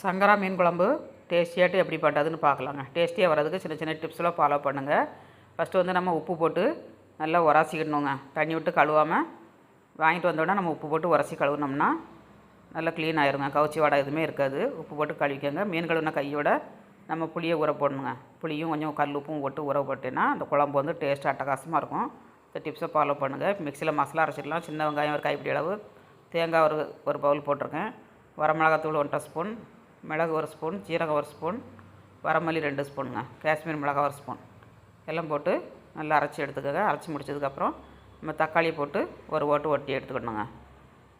சங்கரா மீன் குழம்பு டேஸ்டியாட்டு எப்படி பண்ணுறதுன்னு பார்க்கலாங்க. டேஸ்டியாக வர்றதுக்கு சின்ன சின்ன டிப்ஸ்லாம் ஃபாலோ பண்ணுங்கள் ஃபஸ்ட்டு வந்து நம்ம உப்பு போட்டு நல்லா உரசிக்கிடணுங்க தண்ணி விட்டு கழுவாமல் வாங்கிட்டு வந்தோடனே நம்ம உப்பு போட்டு உரசி கழுவுனோம்னா நல்லா க்ளீன் ஆயிருங்க. கவுச்சி வாடை எதுவுமே இருக்காது. உப்பு போட்டு கழுவிக்கோங்க. மீன் கழுவுன கையோட நம்ம புளியை ஊற போடணுங்க. புளியும் கொஞ்சம் கல் உப்பும் போட்டு உர போட்டேன்னா அந்த குழம்பு வந்து டேஸ்ட் அட்டகாசமாக இருக்கும். இந்த டிப்ஸை ஃபாலோ பண்ணுங்கள் மிக்சியில் மசாலா அரைச்சிடலாம். சின்ன வெங்காயம் ஒரு கைப்பிடி அளவு. தேங்காய் ஒரு ஒரு பவுல் போட்டிருக்கேன். வரமிளகாத்தூள் ஒன்றரை ஸ்பூன் மிளகு ஒரு ஸ்பூன் ஜீரகம் ஒரு ஸ்பூன் வரமல்லி ரெண்டு ஸ்பூனுங்க. காஷ்மீர் மிளகா ஒரு ஸ்பூன். எல்லாம் போட்டு நல்லா அரைச்சி எடுத்துக்கோங்க. அரைச்சி முடிச்சதுக்கப்புறம் நம்ம தக்காளி போட்டு ஒரு ஓட்டு ஒட்டி எடுத்துக்கணுங்க.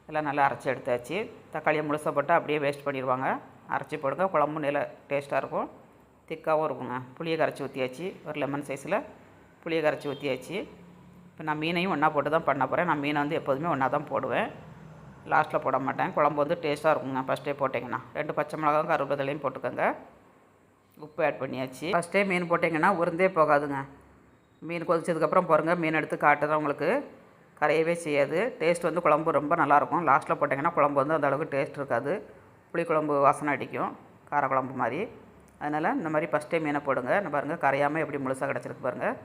எல்லாம் நல்லா அரைச்சி எடுத்தாச்சு. தக்காளியை முழுசாக போட்டு அப்படியே வேஸ்ட் பண்ணிடுவாங்க. அரைச்சி போடுங்க. குழம்பு நல்லா டேஸ்ட்டாக இருக்கும். திக்காகவும் இருக்குங்க. புளியை கரைச்சி ஊற்றியாச்சு ஒரு லெமன் சைஸில் புளியை கரைச்சி ஊற்றியாச்சு இப்போ நான் மீனையும் ஒன்றா போட்டு தான் பண்ண போகிறேன் நான் மீனை வந்து எப்போதுமே ஒன்றா தான் போடுவேன். லாஸ்ட்டில் போட மாட்டேன். குழம்பு வந்து டேஸ்ட்டாக இருக்குங்க. ஃபஸ்ட்டே போட்டிங்கன்னா. ரெண்டு பச்சை மிளகாவும் கருவேப்பிலையும் போட்டுக்கோங்க. உப்பு ஆட் பண்ணியாச்சு. ஃபஸ்ட்டே மீன் போட்டிங்கன்னா உருந்தே போகாதுங்க. மீன் கொதிச்சதுக்கப்புறம் பாருங்கள் மீன் எடுத்து காட்டுறேன் உங்களுக்கு. கரையவே செய்யாது. டேஸ்ட் வந்து குழம்பு ரொம்ப நல்லாயிருக்கும் லாஸ்ட்டில் போட்டிங்கன்னா குழம்பு வந்து அந்த அளவுக்கு டேஸ்ட் இருக்காது. புளிக்குழம்பு வாசனை அடிக்கும். காரக்குழம்பு மாதிரி. அதனால் இந்த மாதிரி ஃபஸ்ட்டே மீனை போடுங்க. இந்த பாருங்கள் கரையாமல் எப்படி முழுசாக கிடச்சிருக்கு பாருங்கள்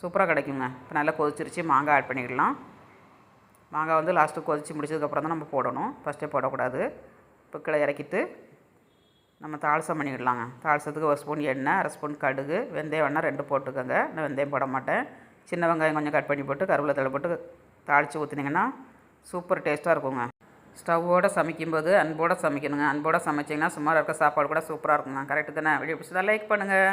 சூப்பராக கிடைக்குங்க. இப்போ நல்லா கொதிச்சிருச்சு. மாங்காய் ஆட் பண்ணிக்கலாம். மாங்காய் வந்து லாஸ்ட்டு கொதித்து முடிச்சதுக்கப்புறம் தான் நம்ம போடணும். ஃபஸ்ட்டே போடக்கூடாது. இப்போ கீழே இறக்கிட்டு நம்ம தாளசம் பண்ணிக்கிடலாங்க தாளசத்துக்கு ஒரு ஸ்பூன் எண்ணெய் அரை ஸ்பூன் கடுகு வெந்தயம் வேணால் ரெண்டு போட்டுக்கோங்க. நான் வெந்தயம் போட மாட்டேன். சின்ன வெங்காயம் கொஞ்சம் கட் பண்ணி போட்டு கருவேப்பிலை தலை போட்டு தாளித்து ஊற்றினீங்கன்னா சூப்பர் டேஸ்ட்டாக இருக்குங்க. ஸ்டவ்வோடு சமைக்கும்போது அன்போடு சமைக்கணுங்க. அன்போடு சமைச்சிங்கன்னா சும்மா இருக்க சாப்பாடு கூட சூப்பராக இருக்குங்க. கரெக்டு தானே? வீடியோ பிடிச்சதா லைக் பண்ணுங்கள்